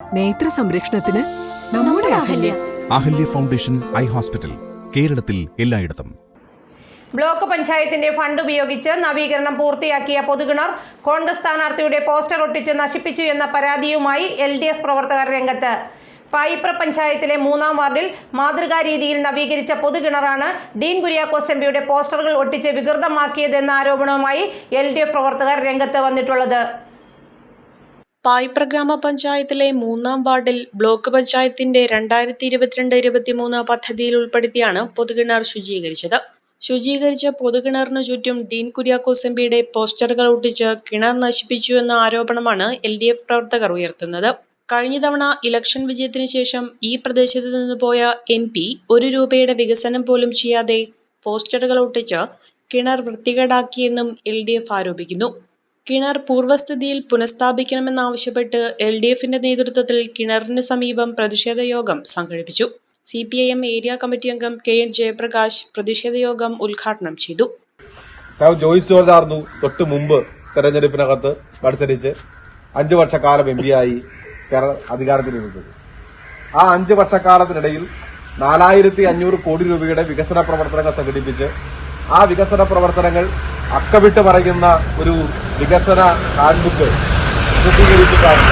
നേത്ര സംരക്ഷണത്തിന് നമ്മുടെ Ahalya. Ahalya foundation eye hospital കേരളത്തിൽ എല്ലായിടത്തും. ബ്ലോക്ക് പഞ്ചായത്തിന്റെ ഫണ്ട് ഉപയോഗിച്ച് നവീകരണം പൂർത്തിയാക്കിയ പൊതുകിണർ കോൺഗ്രസ് സ്ഥാനാർത്ഥിയുടെ പോസ്റ്റർ ഒട്ടിച്ച് നശിപ്പിച്ചു എന്ന പരാതിയുമായി എൽ ഡി എഫ് പ്രവർത്തകർ രംഗത്ത്. പായിപ്ര പഞ്ചായത്തിലെ മൂന്നാം വാർഡിൽ മാതൃകാ രീതിയിൽ നവീകരിച്ച പൊതുകിണറാണ് ഡീൻ കുര്യാക്കോസ് എം പിയുടെ പോസ്റ്ററുകൾ ഒട്ടിച്ച് വികൃതമാക്കിയതെന്ന ആരോപണവുമായി എൽ ഡി എഫ് പ്രവർത്തകർ രംഗത്ത് വന്നിട്ടുള്ളത്. പായിപ്ര ഗ്രാമപഞ്ചായത്തിലെ മൂന്നാം വാർഡിൽ ബ്ലോക്ക് പഞ്ചായത്തിന്റെ രണ്ടായിരത്തി ഇരുപത്തിരണ്ട് ഇരുപത്തിമൂന്ന് പദ്ധതിയിൽ ഉൾപ്പെടുത്തിയാണ് പൊതുകിണർ ശുചീകരിച്ചത്. ശുചീകരിച്ച പൊതുകിണറിനു ചുറ്റും ഡീൻ കുര്യാക്കോസ് എംപിയുടെ പോസ്റ്ററുകൾ ഒട്ടിച്ച് കിണർ നശിപ്പിച്ചു എന്ന ആരോപണമാണ് എൽ ഡി എഫ് പ്രവർത്തകർ ഉയർത്തുന്നത്. കഴിഞ്ഞ തവണ ഇലക്ഷൻ വിജയത്തിന് ശേഷം ഈ പ്രദേശത്ത് നിന്ന് പോയ എം പി ഒരു രൂപയുടെ വികസനം പോലും ചെയ്യാതെ പോസ്റ്ററുകൾ ഒട്ടിച്ച് കിണർ വൃത്തികേടാക്കിയെന്നും എൽ ഡി എഫ് ആരോപിക്കുന്നു. കിണർ പൂർവസ്ഥിതിയിൽ പുനഃസ്ഥാപിക്കണമെന്നാവശ്യപ്പെട്ട് എൽ ഡി എഫിന്റെ നേതൃത്വത്തിൽ കിണറിന് സമീപം പ്രതിഷേധ യോഗം സംഘടിപ്പിച്ചു. C P I M area committee അംഗം കെ എൻ ജയപ്രകാശ് പ്രതിഷേധ യോഗം ഉദ്ഘാടനം ചെയ്തു. ജോയിസ് ജോർജ് തൊട്ട് മുമ്പ് തെരഞ്ഞെടുപ്പിനകത്ത് മത്സരിച്ച് അഞ്ചു വർഷക്കാലം എം പി ആയി കേരള അധികാരത്തിലിരുന്നത് ആ അഞ്ചു വർഷക്കാലത്തിനിടയിൽ നാലായിരത്തി അഞ്ഞൂറ് കോടി രൂപയുടെ വികസന പ്രവർത്തനങ്ങൾ സംഘടിപ്പിച്ച് ആ വികസന പ്രവർത്തനങ്ങൾ അക്കവിട്ട് പറയുന്ന ഒരു വികസന ഹാൻഡ്ബുക്ക് പ്രസിദ്ധീകരിച്ചിട്ടാണ്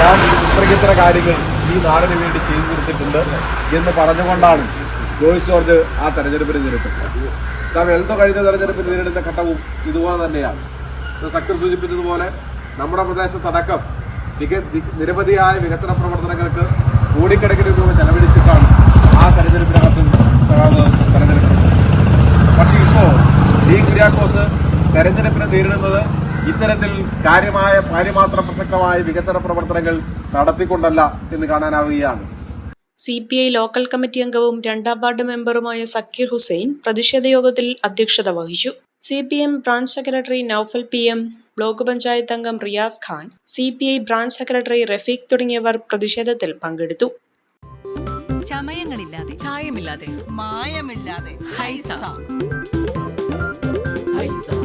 ഞാൻ ഇത്രയ്ക്കിത്ര കാര്യങ്ങൾ ഈ നാടിന് വേണ്ടി ചെയ്തു തീർത്തിട്ടുണ്ട് എന്ന് പറഞ്ഞുകൊണ്ടാണ് ജോയിസ് ജോർജ് ആ തെരഞ്ഞെടുപ്പിനെ നേരിട്ടത്. സാർ എൽദോ കഴിഞ്ഞ തെരഞ്ഞെടുപ്പിന് നേരിടുന്ന ഘട്ടവും ഇതുപോലെ തന്നെയാണ്. സക്കർ സൂചിപ്പിച്ചതുപോലെ നമ്മുടെ പ്രദേശത്തടക്കം മിക- നിരവധിയായ വികസന പ്രവർത്തനങ്ങൾക്ക് കോടിക്കണക്കിന് രൂപ ചെലവഴിച്ചിട്ടാണ് ആ തെരഞ്ഞെടുപ്പിനകത്ത് തെരഞ്ഞെടുക്കുന്നത്. പക്ഷേ ഇപ്പോൾ ഡി കുര്യാക്കോസ് തെരഞ്ഞെടുപ്പിനെ നേരിടുന്നത് ഇത്തരത്തിൽ കാര്യമായ കാര്യമാത്രം പ്രസക്തമായ വികസന പ്രവർത്തനങ്ങൾ നടത്തിക്കൊണ്ടല്ല എന്ന് കാണാനാവുകയാണ്. C P I local committee അംഗവും രണ്ടാം വാർഡ് മെമ്പറുമായ സക്കീർ ഹുസൈൻ പ്രതിഷേധ യോഗത്തിൽ അധ്യക്ഷത വഹിച്ചു. C P M branch secretary Naufal P M block panchayat അംഗം Riyas Khan C P I branch secretary Rafeeq തുടങ്ങിയവർ പ്രതിഷേധത്തിൽ പങ്കെടുത്തു. ചമയങ്ങളില്ലാതെ ചായമില്ലാതെ മായമില്ലാതെ ഹൈസ. ഹൈസ.